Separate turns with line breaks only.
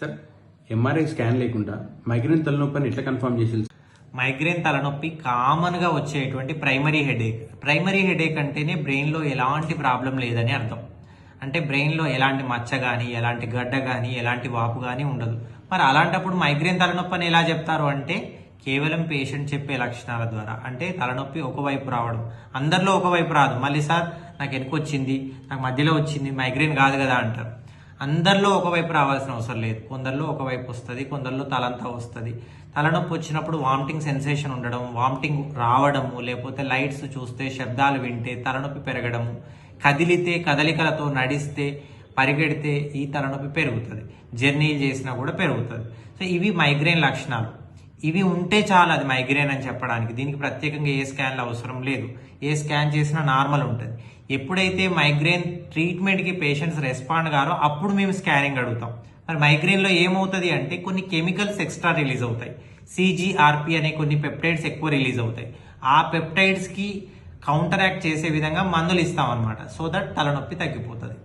Sir MRI scan లేకుండా migraine తలనొప్పి అని ఎట్లా కన్ఫర్మ్ చేసి
మైగ్రేన్ తలనొప్పి కామన్గా వచ్చేటువంటి ప్రైమరీ హెడేక్ ప్రైమరీ హెడేక్ అంటేనే బ్రెయిన్లో ఎలాంటి ప్రాబ్లం లేదని అర్థం. అంటే బ్రెయిన్లో ఎలాంటి మచ్చ కానీ ఎలాంటి గడ్డ కానీ ఎలాంటి వాపు కానీ ఉండదు. మరి అలాంటప్పుడు మైగ్రేన్ తలనొప్పి అని ఎలా చెప్తారు అంటే కేవలం పేషెంట్ చెప్పే లక్షణాల ద్వారా. అంటే తలనొప్పి ఒకవైపు రావడం. అందరిలో ఒకవైపు రాదు. మళ్ళీ సార్ నాకు వెనుక వచ్చింది నాకు మధ్యలో వచ్చింది మైగ్రేన్ కాదు కదా అంటారు. అందరిలో ఒకవైపు రావాల్సిన అవసరం లేదు. కొందరిలో ఒకవైపు వస్తుంది కొందరిలో తలంతా వస్తుంది. తలనొప్పి వచ్చినప్పుడు వామిటింగ్ సెన్సేషన్ ఉండడం వామిటింగ్ రావడము లేకపోతే లైట్స్ చూస్తే శబ్దాలు వింటే తలనొప్పి పెరగడము కదిలితే కదలికలతో నడిస్తే పరిగెడితే ఈ తలనొప్పి పెరుగుతుంది. జర్నీ చేసినా కూడా పెరుగుతుంది. సో ఇవి మైగ్రేన్ లక్షణాలు. ఇవి ఉంటే చాలు అది మైగ్రేన్ అని చెప్పడానికి. దీనికి ప్రత్యేకంగా ఏ స్కాన్లు అవసరం లేదు. ఏ స్కాన్ చేసినా నార్మల్ ఉంటుంది. ఎప్పుడైతే మైగ్రేన్ ట్రీట్మెంట్కి పేషెంట్స్ రెస్పాండ్ గారో అప్పుడు మేము స్కానింగ్ అడుగుతాం. మరి మైగ్రేన్లో ఏమవుతుంది అంటే కొన్ని కెమికల్స్ ఎక్స్ట్రా రిలీజ్ అవుతాయి. సిజిఆర్పి అనే కొన్ని పెప్టైడ్స్ ఎక్కువ రిలీజ్ అవుతాయి. ఆ పెప్టైడ్స్కి కౌంటరాక్ట్ చేసే విధంగా మందులు ఇస్తాం అనమాట సో దట్ తలనొప్పి తగ్గిపోతుంది.